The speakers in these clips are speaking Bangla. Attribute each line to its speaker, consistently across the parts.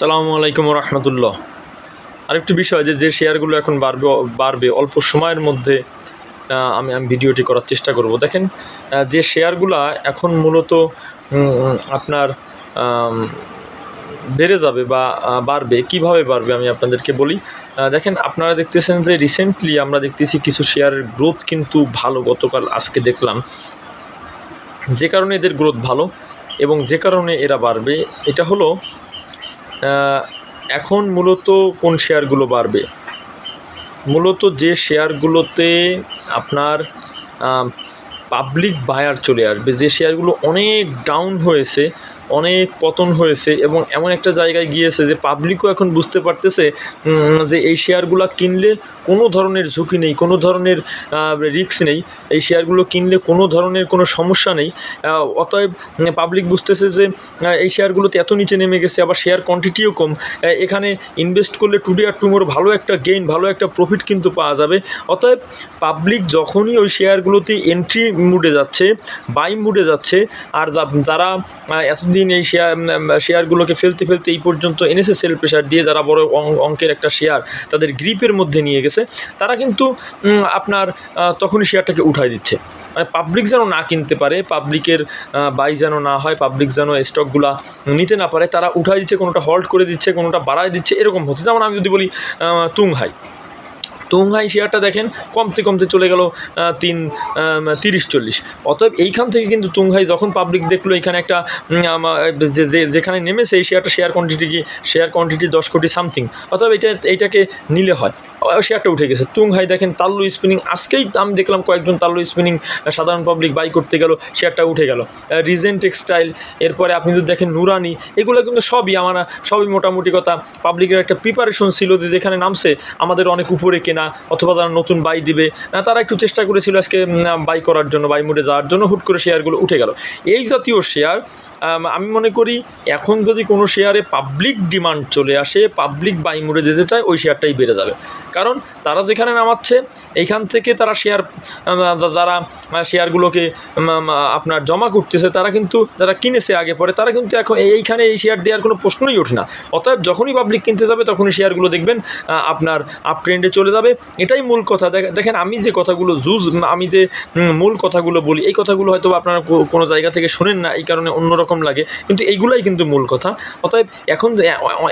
Speaker 1: সালামু আলাইকুম রহমতুল্লাহ। আরেকটি বিষয় যে যে শেয়ারগুলো এখন বাড়বে বাড়বে, অল্প সময়ের মধ্যে আমি আমি ভিডিওটি করার চেষ্টা করব। দেখেন যে শেয়ারগুলা এখন মূলত আপনার বেড়ে যাবে বা বাড়বে, কীভাবে বাড়বে আমি আপনাদেরকে বলি। দেখেন, আপনারা দেখতেছেন যে রিসেন্টলি আমরা দেখতেছি কিছু শেয়ারের গ্রোথ কিন্তু ভালো, গতকাল, আজকে দেখলাম। যে কারণে এদের গ্রোথ ভালো এবং যে কারণে এরা বাড়বে, এটা হলো এখন মূলত কোন শেয়ারগুলো বাড়বে? মূলত যে শেয়ারগুলোতে আপনার পাবলিক বায়ার চলে আসবে, যে শেয়ারগুলো অনেক ডাউন হয়েছে অনেক পতন হয়েছে এবং এমন একটা জায়গায় গিয়েছে যে পাবলিকও এখন বুঝতে পারতেছে যে এই শেয়ারগুলো কিনলে কোনো ধরনের ঝুঁকি নেই কোনো ধরনের রিস্ক নেই। এই শেয়ারগুলো কিনলে কোনো ধরনের কোনো সমস্যা নেই। অতএব পাবলিক বুঝতেছে যে এই শেয়ারগুলোতে এত নিচে নেমে গেছে আবার শেয়ার কোয়ান্টিটিও কম। এখানে ইনভেস্ট করলে টুডে আর টুমোর ভালো একটা গেইন ভালো একটা প্রফিট কিন্তু পাওয়া যাবে। অতএব পাবলিক যখনই ওই শেয়ারগুলোতে এন্ট্রি মুডে যাচ্ছে বাই মুডে যাচ্ছে আর যারা আহ, এতদিন এই শেয়ার শেয়ারগুলোকে ফেলতে ফেলতে এই পর্যন্ত এনেছে সেল প্রেশার দিয়ে যারা বড় অঙ্কের একটা শেয়ার তাদের গ্রিপের মধ্যে নিয়ে গেছে, তারা কিন্তু আপনার তখনই শেয়ারটাকে উঠাই দিচ্ছে। মানে পাবলিক যেন না কিনতে পারে পাবলিকের বাই যেন না হয় পাবলিক যেন স্টকগুলা নিতে না পারে, তারা উঠাই দিচ্ছে, কোনোটা হল্ট করে দিচ্ছে, কোনোটা বাড়ায় দিচ্ছে, এরকম হচ্ছে। যেমন আমি যদি বলি তুংহাই। তুংহাই শেয়ারটা দেখেন, কমতে কমতে চলে গেল তিন তিরিশ, চল্লিশ। অতএব এইখান থেকে কিন্তু তুংহাই যখন পাবলিক দেখল, এখানে একটা যেখানে নেমেছে, এই শেয়ারটা শেয়ার কোয়ান্টিটি কি শেয়ার কোয়ান্টিটি দশ কোটি সামথিং অতএব এটা এইটাকে নিলে হয়। শেয়ারটা উঠে গেছে। তুংহাই দেখেন, তাল্লু স্পিনিং আজকেই আমি দেখলাম কয়েকজন তাল্লু স্পিনিং সাধারণ পাবলিক বাই করতে গেল, শেয়ারটা উঠে গেল। রিজেন্ট টেক্সটাইল এরপরে আপনি যদি দেখেন নুরানি এগুলো কিন্তু সবই আমার, সবই মোটামুটি কথা। পাবলিকের একটা প্রিপারেশন ছিল যে যেখানে নামছে, আমাদের অনেক উপরে কেনা। অথবা যারা নতুন বাই দিবে তারা একটু চেষ্টা করেছিল আজকে বাই করার জন্য বাই মুডে যাওয়ার জন্য হুট করে শেয়ারগুলো উঠে গেল। এই জাতীয় শেয়ার আমি মনে করি এখন যদি কোনো শেয়ারে পাবলিক ডিমান্ড চলে আসে পাবলিক বাই মুডে যেতে চায়, ওই শেয়ারটাই বেড়ে যাবে। কারণ তারা যেখানে নামাচ্ছে, এইখান থেকে তারা শেয়ার যারা শেয়ারগুলোকে আপনার জমা করতেছে, তারা কিন্তু, যারা কিনেছে আগে পরে, তারা কিন্তু এখন এইখানে এই শেয়ার দেওয়ার কোনো প্রশ্নই ওঠে না। অতএব যখনই পাবলিক কিনতে যাবে, তখনই শেয়ারগুলো দেখবেন আপনার আপ ট্রেন্ডে চলে যাবে এটাই মূল কথা। দেখ- দেখেন, আমি যে কথাগুলো জুজ আমি যে মূল কথাগুলো বলি, এই কথাগুলো হয়তো আপনারা কোনো জায়গা থেকে শোনেন না, এই কারণে অন্যরকম লাগে, কিন্তু এইগুলাই কিন্তু মূল কথা। অতএব এখন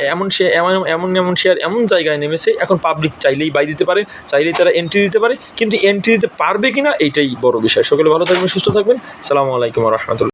Speaker 1: এমন সে, এমন এমন শেয়ার এমন জায়গায় নেমেছে, এখন পাবলিক চাইলেই বাই দিতে পারে, চাইলেই তারা এন্ট্রি দিতে পারে, কিন্তু এন্ট্রি দিতে পারবে কিনা এইটাই বড় বিষয়। সকলে ভালো থাকবেন, সুস্থ থাকবেন। সালামু আলাইকুম রহমতুল্লাহ।